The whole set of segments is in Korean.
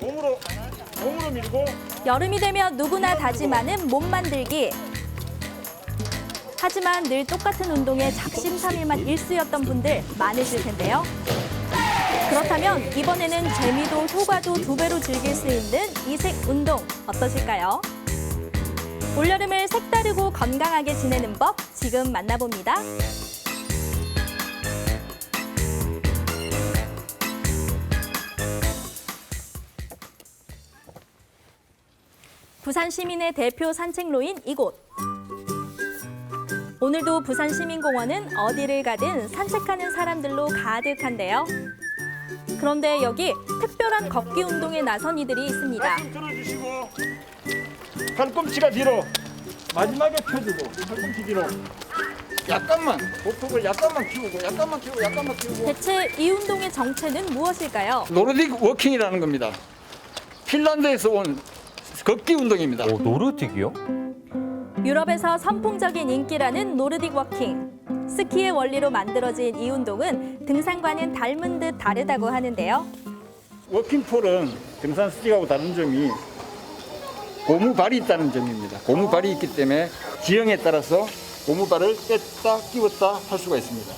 몸으로 몸으로 밀고 여름이 되면 누구나 다짐하는 몸 만들기. 하지만 늘 똑같은 운동에 작심삼일만 일쑤였던 분들 많으실 텐데요. 그렇다면 이번에는 재미도 효과도 두 배로 즐길 수 있는 이색 운동 어떠실까요? 올여름을 색다르고 건강하게 지내는 법 지금 만나봅니다. 부산 시민의 대표 산책로인 이곳. 오늘도 부산 시민공원은 어디를 가든 산책하는 사람들로 가득한데요. 그런데 여기 특별한 걷기 운동에 나선 이들이 있습니다. 들어주시고 팔꿈치가 뒤로 마지막에 펴주고 팔꿈치 뒤로 약간만 보폭을 약간만 키우고 약간만 키우고 약간만 키우고 대체 이 운동의 정체는 무엇일까요? 노르딕 워킹이라는 겁니다. 핀란드에서 온 걷기 운동입니다. 오, 노르딕이요? 유럽에서 선풍적인 인기라는 노르딕 워킹. 스키의 원리로 만들어진 이 운동은 등산과는 닮은 듯 다르다고 하는데요. 워킹폴은 등산 스틱하고 다른 점이 고무 발이 있다는 점입니다. 고무 발이 있기 때문에 지형에 따라서 고무 발을 뺐다 끼웠다 할 수가 있습니다.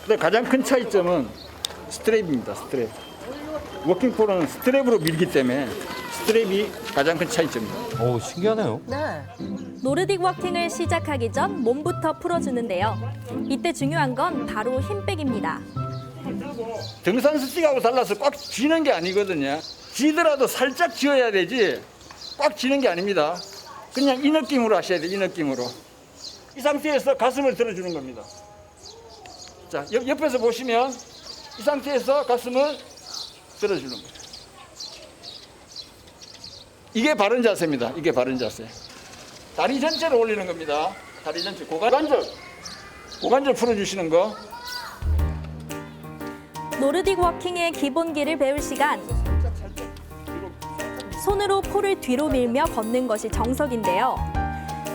근데 가장 큰 차이점은 스트랩입니다. 스트랩. 워킹폴은 스트랩으로 밀기 때문에 스트랩이 가장 큰 차이점입니다. 오, 신기하네요. 노르딕 워킹을 시작하기 전 몸부터 풀어주는데요. 이때 중요한 건 바로 힘 빼기입니다. 등산 스틱하고 달라서 꽉 쥐는 게 아니거든요. 쥐더라도 살짝 쥐어야 되지 꽉 쥐는 게 아닙니다. 그냥 이 느낌으로 하셔야 돼요. 이 느낌으로. 이 상태에서 가슴을 들어주는 겁니다. 자, 옆, 옆에서 보시면 이 상태에서 가슴을 들어주는 거예요. 이게 바른 자세입니다. 이게 바른 자세. 다리 전체를 올리는 겁니다. 다리 전체 고관절 고관절 풀어주시는 거. 노르딕 워킹의 기본기를 배울 시간. 손으로 폴을 뒤로 밀며 걷는 것이 정석인데요.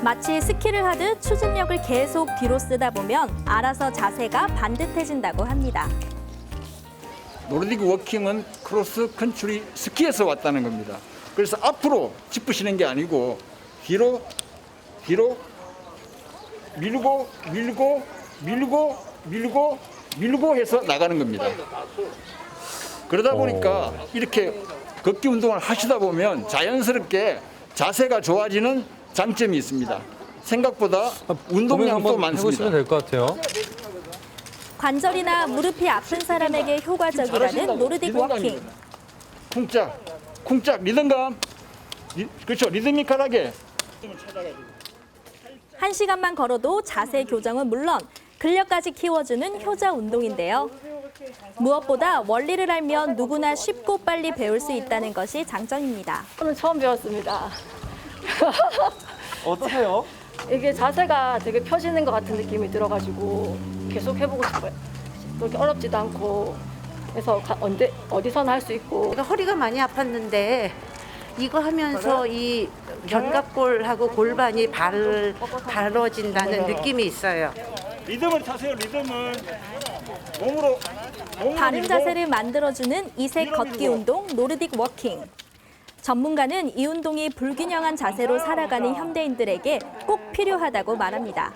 마치 스키를 하듯 추진력을 계속 뒤로 쓰다 보면 알아서 자세가 반듯해진다고 합니다. 노르딕 워킹은 크로스 컨트리 스키에서 왔다는 겁니다. 그래서 앞으로 짚으시는 게 아니고 뒤로 뒤로 밀고 밀고 밀고 밀고 밀고 해서 나가는 겁니다. 그러다 보니까 이렇게 걷기 운동을 하시다 보면 자연스럽게 자세가 좋아지는 장점이 있습니다. 생각보다 운동량도 한번 많습니다. 해보시면 될것 같아요. 관절이나 무릎이 아픈 사람에게 효과적이라는 노르딕 워킹. 쿵짝, 쿵짝, 리듬감. 리, 그렇죠, 리드미컬하게. 한 시간만 걸어도 자세 교정은 물론 근력까지 키워주는 효자 운동인데요. 무엇보다 원리를 알면 누구나 쉽고 빨리 배울 수 있다는 것이 장점입니다. 저는 처음 배웠습니다. 어떠세요? 이게 자세가 되게 펴지는 것 같은 느낌이 들어가지고 계속 해보고 싶어요. 그렇게 어렵지도 않고 그래서 가- 언제 어디서나 할 수 있고 제가 허리가 많이 아팠는데 이거 하면서 이 견갑골하고 골반이 발, 바로진다는 느낌이 있어요. 리듬을 타세요, 리듬을. 몸으로, 몸으로 바른 밀고. 자세를 만들어주는 이색 걷기 운동 노르딕 워킹. 전문가는 이 운동이 불균형한 자세로 살아가는 현대인들에게 꼭 필요하다고 말합니다.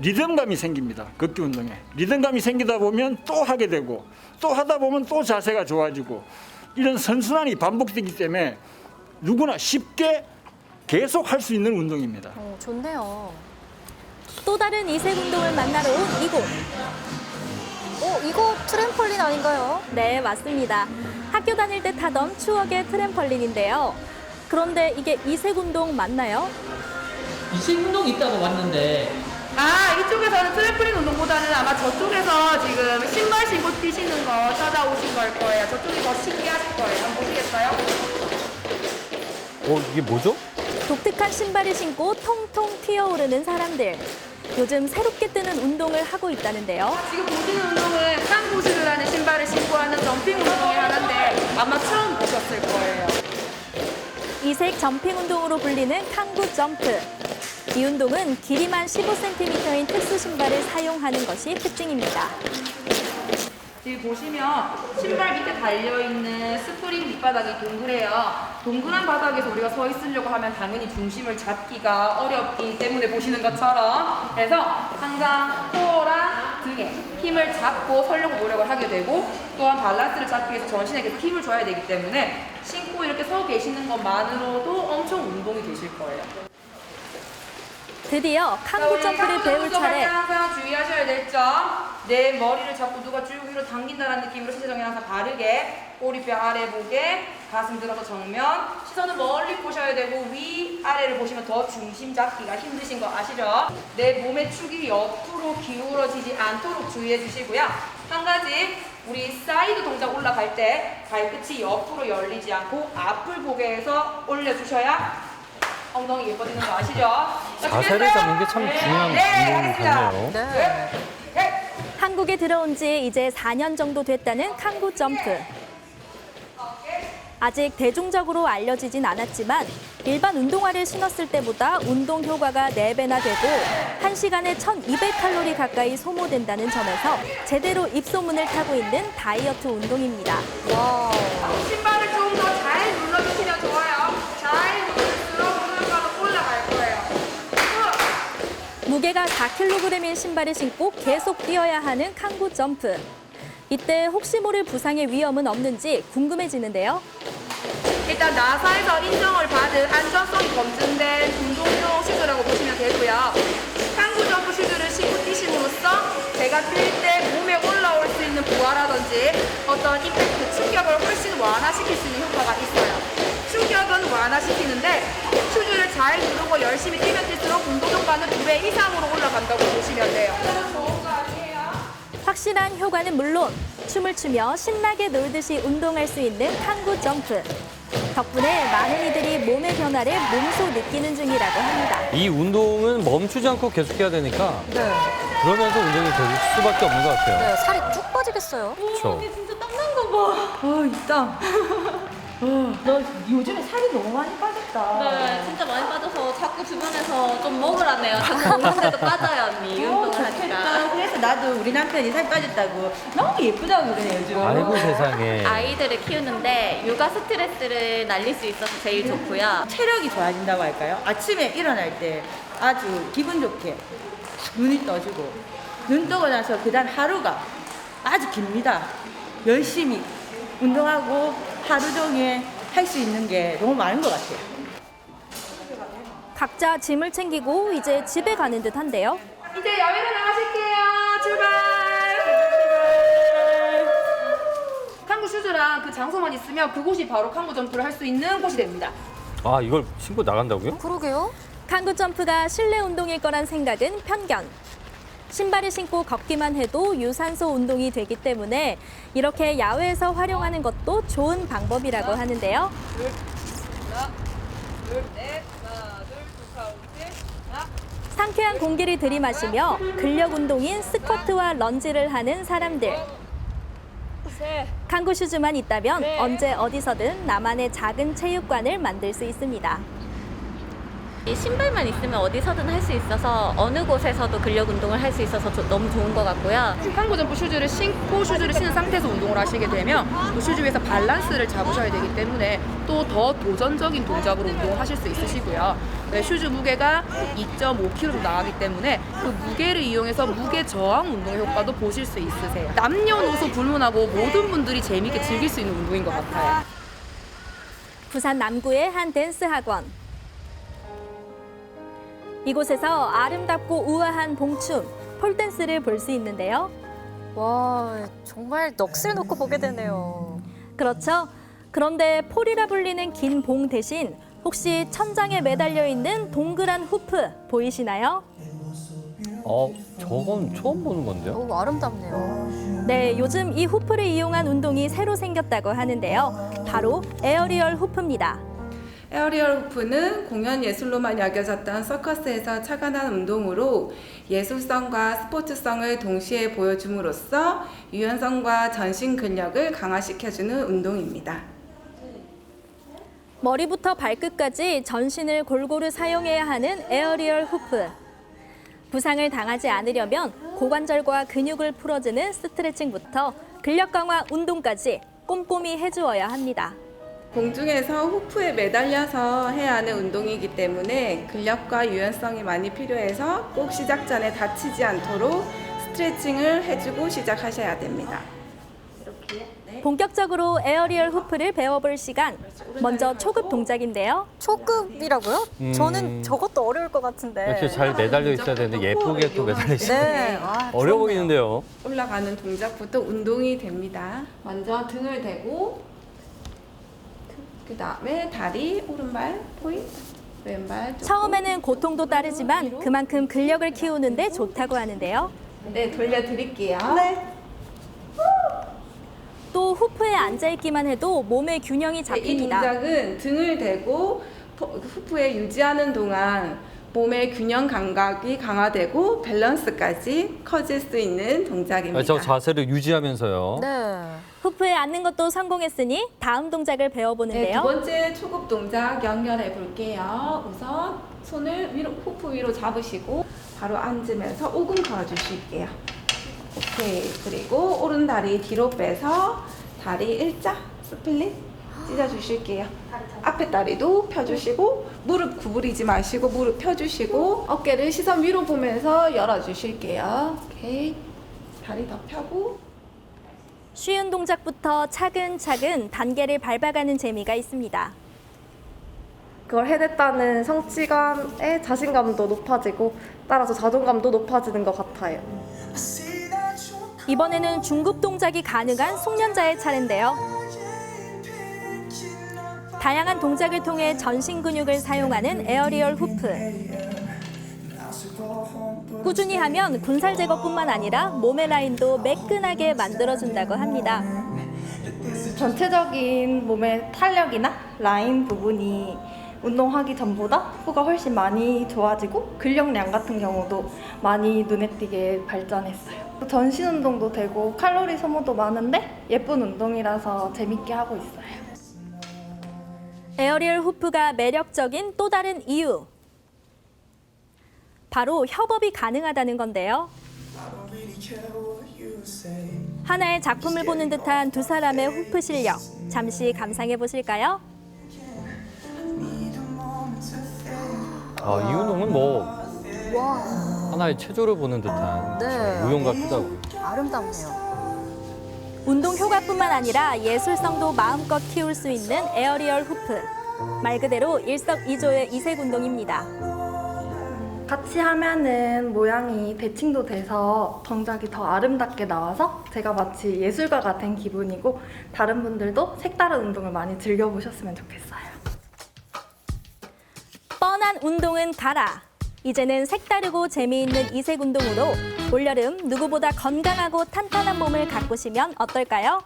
리듬감이 생깁니다. 걷기 운동에. 리듬감이 생기다 보면 또 하게 되고 또 하다 보면 또 자세가 좋아지고 이런 선순환이 반복되기 때문에 누구나 쉽게 계속 할 수 있는 운동입니다. 좋네요. 또 다른 이색 운동을 만나러 온 이곳. 어, 이거 트램펄린 아닌가요? 네, 맞습니다. 학교 다닐 때 타던 추억의 트램펄린인데요. 그런데 이게 이색 운동 맞나요? 이색 운동 있다고 왔는데 아, 이쪽에서는 트램플린 운동보다는 아마 저쪽에서 지금 신발 신고 뛰시는 거 찾아오신 걸 거예요. 저쪽이 더 신기하실 거예요. 한번 보시겠어요? 어, 이게 뭐죠? 독특한 신발을 신고 통통 튀어오르는 사람들. 요즘 새롭게 뜨는 운동을 하고 있다는데요. 지금 보시는 운동은 하는 신발을 신고 하는 점핑 운동이 하는데 아마 처음 보셨을 거예요. 이색 점핑 운동으로 불리는 칸구 점프. 이 운동은 길이만 15cm인 특수 신발을 사용하는 것이 특징입니다. 지금 보시면 신발 밑에 달려있는 스프링 밑바닥이 동그래요. 동그란 바닥에서 우리가 서 있으려고 하면 당연히 중심을 잡기가 어렵기 때문에 보시는 것처럼 그래서 항상 코어랑 등에 힘을 잡고 서려고 노력을 하게 되고 또한 밸런스를 잡기 위해서 전신에 계속 힘을 줘야 되기 때문에 신고 이렇게 서 계시는 것만으로도 엄청 운동이 되실 거예요. 드디어 칸구 점프를 배울 차례. 항상 주의하셔야 될 점. 내 머리를 자꾸 누가 쭉 위로 당긴다는 느낌으로 시선 정면 항상 바르게 꼬리뼈 아래 보게 가슴 들어서 정면 시선은 멀리 보셔야 되고 위 아래를 보시면 더 중심 잡기가 힘드신 거 아시죠? 내 몸의 축이 옆으로 기울어지지 않도록 주의해 주시고요. 한 가지 우리 사이드 동작 올라갈 때 발끝이 옆으로 열리지 않고 앞을 보게 해서 올려주셔야 엉덩이 예뻐지는 거 아시죠? 자세를 잡는 게 참 중요한 운동 같네요. 네. 한국에 들어온 지 이제 4년 정도 됐다는 칸구 점프. 아직 대중적으로 알려지진 않았지만 일반 운동화를 신었을 때보다 운동 효과가 4배나 되고 1시간에 1200칼로리 가까이 소모된다는 점에서 제대로 입소문을 타고 있는 다이어트 운동입니다. 신발을 좀 더 잘 눌러주시면 좋아요. 잘 누를수록 무릎가로 올라갈 거예요. 무게가 4kg인 신발을 신고 계속 뛰어야 하는 칸구 점프. 이때 혹시 모를 부상의 위험은 없는지 궁금해지는데요. 일단 나사에서 인정을 받은 안전성이 검증된 운동용 슈즈라고 보시면 되고요. 탕구 점프 슈즈를 신고 뛰심으로써 제가 뛸 때 몸에 올라올 수 있는 부하라든지 어떤 임팩트, 충격을 훨씬 완화시킬 수 있는 효과가 있어요. 충격은 완화시키는데 슈즈를 잘 누르고 열심히 뛰면 뛸수록 운동 효과는 두배 이상으로 올라간다고 보시면 돼요. 확실한 효과는 물론 춤을 추며 신나게 놀듯이 운동할 수 있는 칸구 점프. 덕분에 많은 이들이 몸의 변화를 몸소 느끼는 중이라고 합니다. 이 운동은 멈추지 않고 계속해야 되니까 네. 그러면서 운동이 될 수밖에 없는 것 같아요. 네, 살이 쭉 빠지겠어요. 그렇죠. 진짜 땀난 거 봐. 어, 있다. 너 요즘에 살이 너무 많이 빠졌다. 네, 진짜 많이 빠져서 자꾸 주변에서 좀 먹으라네요. 자꾸 먹는데도 빠져요, 언니. 운동을 하니까. 그래서 나도 우리 남편이 살 빠졌다고 너무 예쁘다고 그래 요즘. 아이고 세상에. 아이들을 키우는데 육아 스트레스를 날릴 수 있어서 제일 좋고요. 체력이 좋아진다고 할까요? 아침에 일어날 때 아주 기분 좋게 딱 눈이 떠지고 눈 뜨고 나서 그다음 하루가 아주 깁니다. 열심히 운동하고 하루 종일 할 수 있는 게 너무 많은 것 같아요. 각자 짐을 챙기고 이제 집에 가는 듯한데요. 이제 야외로 나가실게요. 출발. 칸구 슈즈랑 그 장소만 있으면 그곳이 바로 칸구 점프를 할 수 있는 곳이 됩니다. 아 이걸 신고 나간다고요? 그러게요. 칸구 점프가 실내 운동일 거란 생각은 편견. 신발을 신고 걷기만 해도 유산소 운동이 되기 때문에 이렇게 야외에서 활용하는 것도 좋은 방법이라고 하는데요. 둘, 넷, 하나, 둘, 두 카운트. 하나. 상쾌한 공기를 들이마시며 근력 운동인 스쿼트와 런지를 하는 사람들. 칸구 슈즈만 있다면 언제 어디서든 나만의 작은 체육관을 만들 수 있습니다. 이 신발만 있으면 어디서든 할 수 있어서 어느 곳에서도 근력 운동을 할 수 있어서 조- 너무 좋은 것 같고요. 칸구 점프 슈즈를 신고 슈즈를 신은 상태에서 운동을 하시게 되면 그 슈즈 위에서 밸런스를 잡으셔야 되기 때문에 또 더 도전적인 동작으로 운동을 하실 수 있으시고요. 네, 슈즈 무게가 2.5kg 나가기 때문에 그 무게를 이용해서 무게 저항 운동의 효과도 보실 수 있으세요. 남녀노소 불문하고 모든 분들이 재미있게 즐길 수 있는 운동인 것 같아요. 부산 남구의 한 댄스 학원. 이곳에서 아름답고 우아한 봉춤, 폴댄스를 볼 수 있는데요. 와, 정말 넋을 놓고 보게 되네요. 그렇죠. 그런데 폴이라 불리는 긴 봉 대신 혹시 천장에 매달려 있는 동그란 후프 보이시나요? 어 저건 처음 보는 건데요. 너무 아름답네요. 네, 요즘 이 후프를 이용한 운동이 새로 생겼다고 하는데요. 바로 에어리얼 후프입니다. 에어리얼 호프는 공연 예술로만 여겨졌던 서커스에서 착안한 운동으로 예술성과 스포츠성을 동시에 보여줌으로써 유연성과 전신 근력을 강화시켜주는 운동입니다. 머리부터 발끝까지 전신을 골고루 사용해야 하는 에어리얼 후프. 부상을 당하지 않으려면 고관절과 근육을 풀어주는 스트레칭부터 근력 강화 운동까지 꼼꼼히 해주어야 합니다. 공중에서 후프에 매달려서 해야 하는 운동이기 때문에 근력과 유연성이 많이 필요해서 꼭 시작 전에 다치지 않도록 스트레칭을 해주고 시작하셔야 됩니다. 본격적으로 에어리얼 후프를 배워볼 시간. 먼저 초급 동작인데요. 초급이라고요? 음. 저는 저것도 어려울 것 같은데. 이렇게 잘 매달려 있어야 되는데 예쁘게 또 매달려 있어요. 네. 아, 어려워. 보이는데요. 올라가는 동작부터 운동이 됩니다. 먼저 등을 대고 그 다음에 다리 오른발 포인트 왼발. 처음에는 고통도 따르지만 그만큼 근력을 키우는데 좋다고 하는데요. 네 돌려드릴게요. 또 후프에 앉아있기만 해도 몸의 균형이 네, 이 잡힙니다. 동작은 등을 대고 포- 후프에 유지하는 동안 몸의 균형 감각이 강화되고 밸런스까지 커질 수 있는 동작입니다. 아, 저 자세를 유지하면서요. 네. 후프에 앉는 것도 성공했으니 다음 동작을 네, 배워보는데요. 두 번째 초급 동작 연결해 볼게요. 우선 손을 위로 후프 위로 잡으시고 바로 앉으면서 5근 걸어 주실게요. 오케이. 그리고 오른 다리 뒤로 빼서 다리 일자 스플릿 찢어 주실게요. 앞에 다리도 펴 주시고 무릎 구부리지 마시고 무릎 펴 주시고 어깨를 시선 위로 보면서 열어 주실게요. 오케이. 다리 더 펴고 쉬운 동작부터 차근차근 단계를 밟아가는 재미가 있습니다. 그걸 해냈다는 성취감에 자신감도 높아지고 따라서 자존감도 높아지는 것 같아요. 이번에는 중급 동작이 가능한 숙련자의 차례인데요. 다양한 동작을 통해 전신 근육을 사용하는 에어리얼 후프. 꾸준히 하면 군살 제거뿐만 아니라 몸의 라인도 매끈하게 만들어준다고 합니다. 전체적인 몸의 탄력이나 라인 부분이 운동하기 전보다 후가 훨씬 많이 좋아지고 근력량 같은 경우도 많이 눈에 띄게 발전했어요. 전신 운동도 되고 칼로리 소모도 많은데 예쁜 운동이라서 재밌게 하고 있어요. 에어리얼 후프가 매력적인 또 다른 이유. 바로 협업이 가능하다는 건데요. 하나의 작품을 보는 듯한 두 사람의 후프 실력. 잠시 감상해 보실까요? 아, 이 운동은 뭐 하나의 체조를 보는 듯한 네. 무용 같기도. 아름답네요. 운동 효과뿐만 아니라 예술성도 마음껏 키울 수 있는 에어리얼 후프. 말 그대로 일석이조의 이색 운동입니다. 같이 하면은 모양이 대칭도 돼서 동작이 더 아름답게 나와서 제가 마치 예술가 같은 기분이고 다른 분들도 색다른 운동을 많이 즐겨보셨으면 좋겠어요. 뻔한 운동은 가라. 이제는 색다르고 재미있는 이색 운동으로 올여름 누구보다 건강하고 탄탄한 몸을 가꾸시면 어떨까요?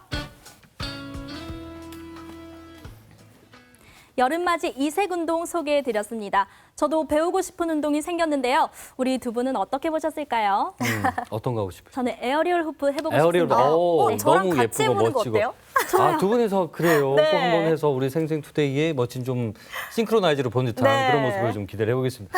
여름맞이 이색 운동 소개해 드렸습니다. 저도 배우고 싶은 운동이 생겼는데요. 우리 두 분은 어떻게 보셨을까요? 음, 어떤 거 하고 싶으세요? 저는 에어리얼 후프 해보고 에어리얼 싶습니다. 오, 네. 저랑 너무 같이 예쁘고 해보는 거 멋지고. 어때요? 아, 두 분에서 그래요. 네. 꼭 한번 해서 우리 생생투데이의 멋진 좀 싱크로나이즈로 본 듯한 네. 그런 모습을 좀 기대를 해보겠습니다.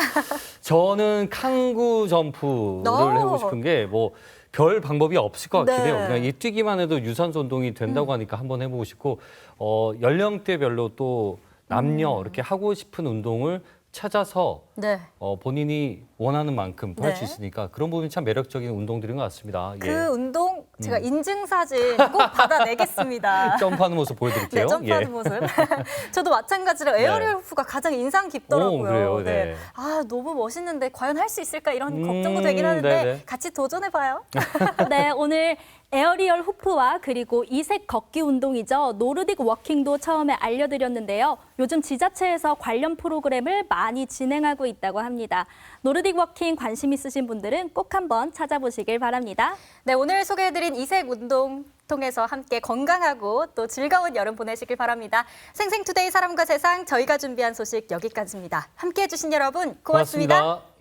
저는 캉구 점프를 오. 해보고 싶은 게 뭐 별 방법이 없을 것 같긴 네. 해요. 그냥 이 뛰기만 해도 유산소 운동이 된다고 하니까 한번 해보고 싶고 어, 연령대별로 또 남녀 이렇게 하고 싶은 운동을 찾아서 네. 어, 본인이 원하는 만큼 할 수 네. 있으니까 그런 부분이 참 매력적인 운동들인 것 같습니다. 그 예. 운동 제가 음. 인증 사진 꼭 받아내겠습니다. 점프하는 모습 보여드릴게요. 네, 점프하는 예. 모습. 저도 마찬가지로 에어리얼 후프가 가장 인상 깊더라고요. 오, 그래요? 네. 아, 너무 멋있는데 과연 할 수 있을까 이런 음, 걱정도 되긴 하는데 네네. 같이 도전해봐요. 네, 오늘 에어리얼 후프와 그리고 이색 걷기 운동이죠. 노르딕 워킹도 처음에 알려드렸는데요. 요즘 지자체에서 관련 프로그램을 많이 진행하고 있다고 합니다. 노르딕 워킹 관심 있으신 분들은 꼭 한번 찾아보시길 바랍니다. 네, 오늘 소개해드린 이색 운동 통해서 함께 건강하고 또 즐거운 여름 보내시길 바랍니다. 생생투데이 사람과 세상 저희가 준비한 소식 여기까지입니다. 함께해 주신 여러분 고맙습니다. 고맙습니다.